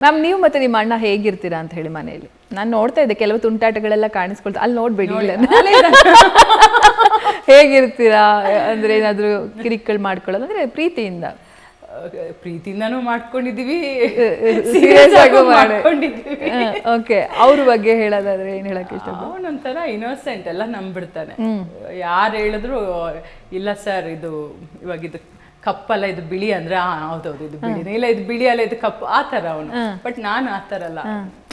Ma'am ನೀವು ಮತ್ತೆ ನಿಮ್ಮ ಅಣ್ಣ ಹೇಗಿರ್ತೀರಾ ಅಂತ ಹೇಳಿ ಮನೆಯಲ್ಲಿ? ನಾನು ನೋಡ್ತಾ ಇದ್ದೆ ಕೆಲವು ತುಂಟಾಟಗಳೆಲ್ಲ ಕಾಣಿಸ್ಕೊಳ್ತಾ ಅಲ್ಲಿ ನೋಡ್ಬೇಡಿ ಹೇಗಿರ್ತೀರಾ ಅಂದ್ರೆ ಏನಾದ್ರೂ ಕಿರಿಕ್ಗಳು ಮಾಡ್ಕೊಳ್ಳೋದು ಅಂದ್ರೆ ಪ್ರೀತಿಯಿಂದ. ಪ್ರೀತಿಯಿಂದನೂ ಮಾಡ್ಕೊಂಡಿದೀವಿ ಸೀರಿಯಸ್ ಆಗೂ ಮಾಡ್ಕೊಂಡಿದ್ದೀವಿ. ಓಕೆ ಅವ್ರ ಬಗ್ಗೆ ಹೇಳೋದಾದ್ರೆ ಏನು ಹೇಳಕ್ಕೆ ಇಷ್ಟ ಅವನೊಂಥರ ಇನ್ನೋಸೆಂಟ್ ಎಲ್ಲ ನಂಬಿಡ್ತಾನೆ. ಯಾರು ಹೇಳಿದ್ರು ಇಲ್ಲ ಸರ್ ಇದು ಇವಾಗ ಇದು ಕಪ್ಪಲ್ಲ ಇದು ಬಿಳಿ ಅಂದ್ರೆ ಹೌದೌದು ಇದು ಬಿಳಿ ಇಲ್ಲ ಇದು ಬಿಳಿ ಅಲ್ಲ ಇದು ಕಪ್ಪು ಆ ಥರ ಅವನು. ಬಟ್ ನಾನು ಆ ಥರ ಅಲ್ಲ.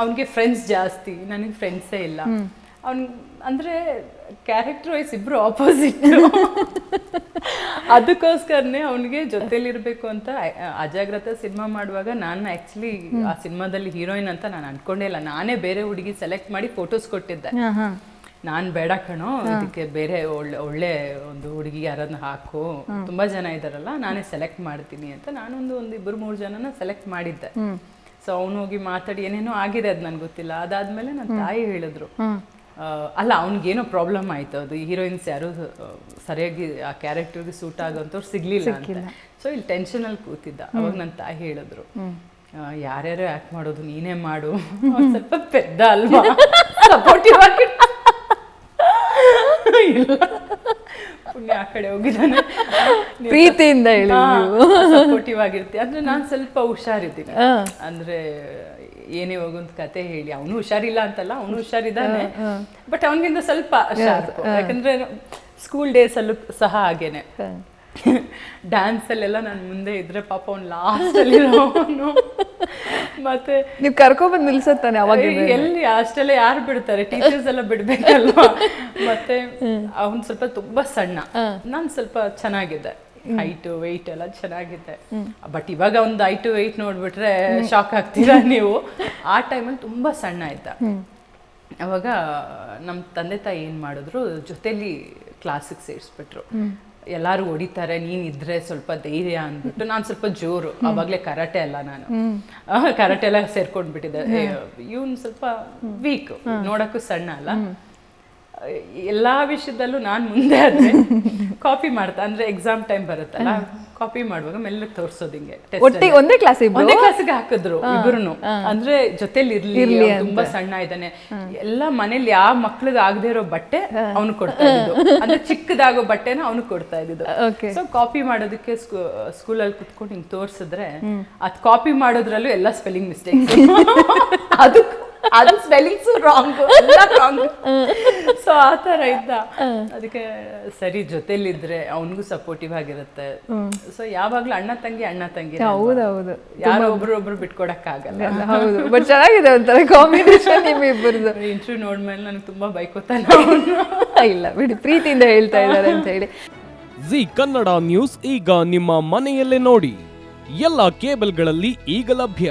ಅವನಿಗೆ ಫ್ರೆಂಡ್ಸ್ ಜಾಸ್ತಿ. ನನಗೆ ಫ್ರೆಂಡ್ಸೇ ಇಲ್ಲ. ಅವ್ನ್ ಅಂದ್ರೆ ಕ್ಯಾರೆಕ್ಟರ್ ವೈಸ್ ಇಬ್ರು ಆಪೋಸಿಟ್ ಅದಕ್ಕೋಸ್ಕರನೇ ಅವನಿಗೆ ಜೊತೆಲಿರ್ಬೇಕು ಅಂತ ಅಜಾಗ್ರತ ಸಿನಿಮಾ ಮಾಡುವಾಗ ನಾನು ಆ್ಯಕ್ಚುಲಿ ಆ ಸಿನಿಮಾದಲ್ಲಿ ಹೀರೋಯಿನ್ ಅಂತ ನಾನು ಅನ್ಕೊಂಡೇ ಇಲ್ಲ. ನಾನೇ ಬೇರೆ ಹುಡುಗಿ ಸೆಲೆಕ್ಟ್ ಮಾಡಿ ಫೋಟೋಸ್ ಕೊಟ್ಟಿದ್ದೆ. ನಾನ್ ಬೇಡ ಕಣೋ ಇದಕ್ಕೆ ಬೇರೆ ಒಳ್ಳೆ ಒಳ್ಳೆ ಒಂದು ಹುಡುಗಿ ಯಾರನ್ನ ಹಾಕು. ತುಂಬಾ ಜನ ಇದ್ದಾರಲ್ಲ ನಾನೇ ಸೆಲೆಕ್ಟ್ ಮಾಡ್ತೀನಿ ಅಂತ ನಾನೊಂದು ಒಂದು ಇಬ್ಬರು ಮೂರು ಜನನ ಸೆಲೆಕ್ಟ್ ಮಾಡಿದ್ದೆ. ಸೊ ಅವನು ಹೋಗಿ ಮಾತಾಡಿ ಏನೇನೋ ಆಗಿದೆ ಅದು ನನ್ಗೆ ಗೊತ್ತಿಲ್ಲ. ಅದಾದ್ಮೇಲೆ ನನ್ನ ತಾಯಿ ಹೇಳಿದ್ರು. ಅಲ್ಲ ಅವ್ನಿಗೇನೋ ಪ್ರಾಬ್ಲಮ್ ಆಯ್ತು. ಅದು ಹೀರೋಯಿನ್ಸ್ ಯಾರು ಸರಿಯಾಗಿ ಆ ಕ್ಯಾರೆಕ್ಟರ್ಗೆ ಸೂಟ್ ಆಗೋಂಥವ್ರು ಸಿಗ್ಲಿಲ್ಲ ಅಂತ. ಸೊ ಇಲ್ಲಿ ಟೆನ್ಷನ್ ಅಲ್ಲಿ ಕೂತಿದ್ದ. ಅವಾಗ ನನ್ನ ತಾಯಿ ಹೇಳಿದ್ರು ಯಾರ್ಯಾರು ಆ್ಯಕ್ಟ್ ಮಾಡೋದು ನೀನೇ ಮಾಡು. ಸ್ವಲ್ಪ ಪೆದ್ದ ಅಲ್ವಾ? ಸಪೋರ್ಟಿವ್ ಆಗಿ ಇಲ್ಲ. ಪುಣ್ಯ ಆ ಕಡೆ ಹೋಗಿದ್ದಾನೆ. ಪ್ರೀತಿಯಿಂದ ಹೇಳಿ ಸಪೋರ್ಟಿವ್ ಅಂದ್ರೆ ನಾನ್ ಸ್ವಲ್ಪ ಹುಷಾರಿದ್ದೀನಿ. ಅಂದ್ರೆ ಏನೇ ಹೋಗುವಂತ ಕತೆ ಹೇಳಿ. ಅವನು ಹುಷಾರಿಲ್ಲ ಅಂತಲ್ಲ ಅವನು ಹುಷಾರಿದ್ದಾನೆ. ಬಟ್ ಅವನಿಗಿಂತ ಸ್ವಲ್ಪ ಯಾಕಂದ್ರೆ ಸ್ಕೂಲ್ ಡೇಸ್ ಅಲ್ಲೂ ಸಹ ಹಾಗೇನೆ. ಡ್ಯಾನ್ಸ್ ಅಲ್ಲೆಲ್ಲ ನಾನು ಮುಂದೆ ಇದ್ರೆ ಪಾಪ ಅವ್ನು ಲಾಸ್ಟ್ ಅಲ್ಲಿ ಅವನು ಮತ್ತೆ ನೀವು ಕರ್ಕೊಬಂದು ನಿಲ್ಸತ್ತಾನೆ ಅವಾಗ ಎಲ್ಲಿ? ಅಷ್ಟೆಲ್ಲ ಯಾರು ಬಿಡ್ತಾರೆ? ಟೀಚರ್ಸ್ ಎಲ್ಲ ಬಿಡ್ಬೇಕಲ್ವಾ? ಮತ್ತೆ ಅವನ್ ಸ್ವಲ್ಪ ತುಂಬಾ ಸಣ್ಣ. ನಾನು ಸ್ವಲ್ಪ ಚೆನ್ನಾಗಿದೆ. ಹೈಟ್ ವೆಯ್ಟ್ ಎಲ್ಲ ಚೆನ್ನಾಗಿದೆ. ಬಟ್ ಇವಾಗ ಒಂದು ಹೈಟ್ ವೆಯ್ಟ್ ನೋಡ್ಬಿಟ್ರೆ ಶಾಕ್ ಆಗ್ತೀರಾ ನೀವು? ಆ ಟೈಮಲ್ಲಿ ತುಂಬಾ ಸಣ್ಣ ಇದ್ದ. ಅವಾಗ ನಮ್ಮ ತಂದೆ ತಾಯಿ ಏನ್ ಮಾಡಿದ್ರು ಜೊತೆಲಿ ಕ್ಲಾಸಿಗೆ ಸೇರಿಸ್ಬಿಟ್ರು. ಎಲ್ಲಾರು ಹೊಡಿತಾರೆ ನೀನ್ ಇದ್ರೆ ಸ್ವಲ್ಪ ಧೈರ್ಯ ಅಂದ್ಬಿಟ್ಟು ನಾನು ಸ್ವಲ್ಪ ಜೋರು ಅವಾಗ್ಲೇ ಕರಾಟೆ ಅಲ್ಲ ನಾನು. ಕರಾಟೆ ಎಲ್ಲ ಸೇರ್ಕೊಂಡ್ಬಿಟ್ಟಿದ್ದೆ. ಇವನ್ ಸ್ವಲ್ಪ ವೀಕ್ ನೋಡಕ್ಕೂ ಸಣ್ಣ ಅಲ್ಲ. ಎಲ್ಲಾ ವಿಷಯದಲ್ಲೂ ನಾನು ಮುಂದೆ ಆದ್ರೆ ಕಾಪಿ ಮಾಡ್ತಾ ಅಂದ್ರೆ ಎಕ್ಸಾಮ್ ಟೈಮ್ ಬರುತ್ತಲ್ಲ ಕಾಪಿ ಮಾಡುವಾಗ ಮೆಲ್ಲಗೆ ತೋರ್ಸೋದು ಹಿಂಗೆ. ಒಟ್ಟಿಗೆ ಒಂದೇ ಕ್ಲಾಸ್ ಒಂದೇ ಕ್ಲಾಸಿಗೆ ಹಾಕಿದ್ರು ಇಬ್ಬರು ಅಂದ್ರೆ ಜೊತೆಲಿ ಇರ್ಲಿ ತುಂಬಾ ಸಣ್ಣ ಇದ್ದಾನೆ. ಎಲ್ಲ ಮನೇಲಿ ಯಾವ ಮಕ್ಳಿಗೆ ಆಗದೆ ಇರೋ ಬಟ್ಟೆ ಅವನು ಕೊಡ್ತಾ ಇದ್ದು ಅಂದ್ರೆ ಚಿಕ್ಕದಾಗೋ ಬಟ್ಟೆನ ಅವನು ಕೊಡ್ತಾ ಇದ್ದು Okay. ಸೊ ಕಾಪಿ ಮಾಡೋದಕ್ಕೆ ಸ್ಕೂಲಲ್ಲಿ ಕುತ್ಕೊಂಡು ಹಿಂಗ್ ತೋರ್ಸಿದ್ರೆ ಅದ್ ಕಾಪಿ ಮಾಡೋದ್ರಲ್ಲೂ ಎಲ್ಲ ಸ್ಪೆಲ್ಲಿಂಗ್ ಮಿಸ್ಟೇಕ್ ಅದು ಅದು ಸ್ಪೆಲ್ಲಿಂಗ್ಸ್ ರಾಂಗ್ ರಾಂಗ್ ಸೊ ಆ ಥರ ಇದ್ದ. ಅದಕ್ಕೆ ಸರಿ ಜೊತೆಲಿದ್ರೆ ಅವನಿಗೂ ಸಪೋರ್ಟಿವ್ ಆಗಿರುತ್ತೆ. ಸೊ ಯಾವಾಗ್ಲೂ ಅಣ್ಣ ತಂಗಿ ಅಣ್ಣ ತಂಗಿ ಹೌದೌದು ಯಾರೋ ಒಬ್ರು ಒಬ್ರು ಬಿಟ್ಕೊಡಕ್ ಆಗಲ್ಲ ಹೌದು. ಬಟ್ ಚೆನ್ನಾಗಿದೆ ಒಂಥರ ಕಾಂಬಿನೇಷನ್ ನಿಮ್ಮಿಬ್ಬರದು ಇಂಟರ್ವ್ಯೂ ನೋಡ್ಮೇಲೆ ನನಗೆ ತುಂಬಾ ಬೈಕೋತಾನೆ ಇಲ್ಲ ಬಿಡಿ. ಪ್ರೀತಿಯಿಂದ ಹೇಳ್ತಾ ಇದ್ದಾರೆ ಅಂತ ಹೇಳಿ. ಜಿ ಕನ್ನಡ ನ್ಯೂಸ್ ಈಗ ನಿಮ್ಮ ಮನೆಯಲ್ಲೇ ನೋಡಿ. ಎಲ್ಲ ಕೇಬಲ್ಗಳಲ್ಲಿ ಈಗ ಲಭ್ಯ.